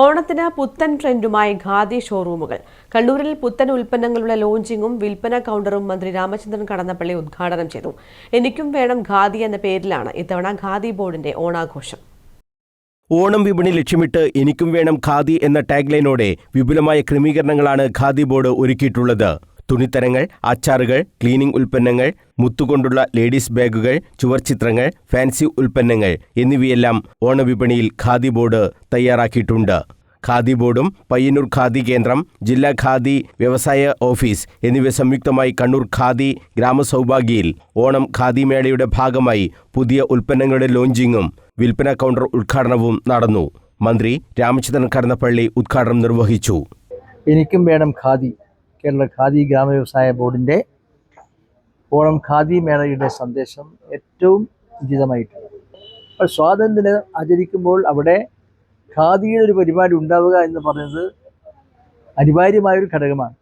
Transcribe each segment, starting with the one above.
ഓണത്തിന് പുത്തൻ ട്രെൻഡുമായി ഖാദി ഷോറൂമുകൾ. കണ്ണൂരിൽ പുത്തൻ ഉൽപ്പന്നങ്ങളുടെ ലോഞ്ചിങ്ങും വിൽപ്പന കൗണ്ടറും മന്ത്രി രാമചന്ദ്രൻ കടന്നപ്പള്ളി ഉദ്ഘാടനം ചെയ്തു. എനിക്കും വേണം ഖാദി എന്ന പേരിലാണ് ഇത്തവണ ഖാദി ബോർഡിന്റെ ഓണാഘോഷം. ഓണം വിപണി ലക്ഷ്യമിട്ട് എനിക്കും വേണം ഖാദി എന്ന ടാഗ്ലൈനോടെ വിപുലമായ ക്രമീകരണങ്ങളാണ് ഖാദി ബോർഡ് ഒരുക്കിയിട്ടുള്ളത്. തുണിത്തരങ്ങൾ അച്ചാറുകൾ ക്ലീനിംഗ് ഉൽപ്പന്നങ്ങൾ മുത്തുകൊണ്ടുള്ള ലേഡീസ് ബാഗുകൾ ചുവർച്ചിത്രങ്ങൾ ഫാൻസി ഉൽപ്പന്നങ്ങൾ എന്നിവയെല്ലാം ഓണവിപണിയിൽ ഖാദി ബോർഡ് തയ്യാറാക്കിയിട്ടുണ്ട്. ഖാദി ബോർഡും പയ്യന്നൂർ ഖാദി കേന്ദ്രം ജില്ലാ ഖാദി വ്യവസായ ഓഫീസ് എന്നിവ സംയുക്തമായി കണ്ണൂർ ഖാദി ഗ്രാമസൗഭാഗ്യയിൽ ഓണം ഖാദി മേളയുടെ ഭാഗമായി പുതിയ ഉൽപ്പന്നങ്ങളുടെ ലോഞ്ചിങ്ങും വിൽപ്പന കൗണ്ടർ ഉദ്ഘാടനവും നടന്നു. മന്ത്രി രാമചന്ദ്രൻ കടന്നപ്പള്ളി ഉദ്ഘാടനം നിർവഹിച്ചു. എനിക്കും വേണം ഖാദി. കേരള ഖാദി ഗ്രാമ വ്യവസായ ബോർഡിന്റെ ഓണം ഖാദി മേളയുടെ സന്ദേശം ഏറ്റവും ഉചിതമായിട്ടുണ്ട്. അപ്പോൾ സ്വാതന്ത്ര്യം ആചരിക്കുമ്പോൾ അവിടെ ഖാദിയുടെ ഒരു പരിപാടി ഉണ്ടാവുക എന്ന് പറയുന്നത് അനിവാര്യമായൊരു ഘടകമാണ്.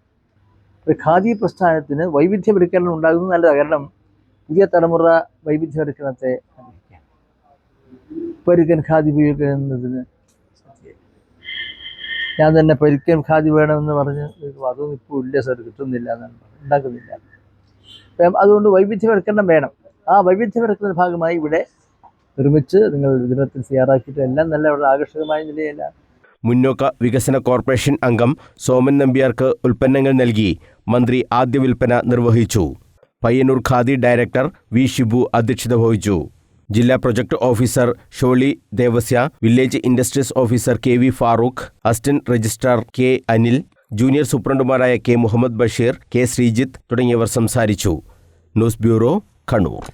ഒരു ഖാദി പ്രസ്ഥാനത്തിന് വൈവിധ്യവൽക്കരണം ഉണ്ടാകുന്നത് നല്ലതാണ് കാരണം പുതിയ തലമുറ വൈവിധ്യവൽക്കരണത്തെ അനുഭവിക്കാം പരുക്കൻ ഖാദി ഉപയോഗിക്കുന്നതിന് ഞാൻ തന്നെ പരിക്കൻ ഖാദി വേണമെന്ന് പറഞ്ഞ് അതും ഇപ്പോൾ ഇല്ല സാർ കിട്ടുന്നില്ല എന്നാണ്. ഉണ്ടാക്കുന്നില്ല. അതുകൊണ്ട് വൈവിധ്യവൽക്കരണം വേണം. ആ വൈവിധ്യവൽക്കരണ ഭാഗമായി ഇവിടെ ഒരുമിച്ച് നിങ്ങൾ വിതരണത്തിൽ തയ്യാറാക്കിയിട്ട് എല്ലാം നല്ല വളരെ ആകർഷകമായ നിലയല്ല മുന്നോക്ക വികസന കോർപ്പറേഷൻ അംഗം സോമൻ നമ്പ്യാർക്ക് ഉൽപ്പന്നങ്ങൾ നൽകി മന്ത്രി ആദ്യ വിൽപ്പന നിർവഹിച്ചു. പയ്യന്നൂർ ഖാദി ഡയറക്ടർ വി ഷിബു അധ്യക്ഷത വഹിച്ചു. ജില്ലാ project officer Sholy Devasia village industries officer K V Farooq assistant registrar K Anil junior സൂപ്രണ്ടുമാരായ K Muhammad Basheer K Sreejith തുടങ്ങിയവർ സംസാരിച്ചു. News bureau Kannur.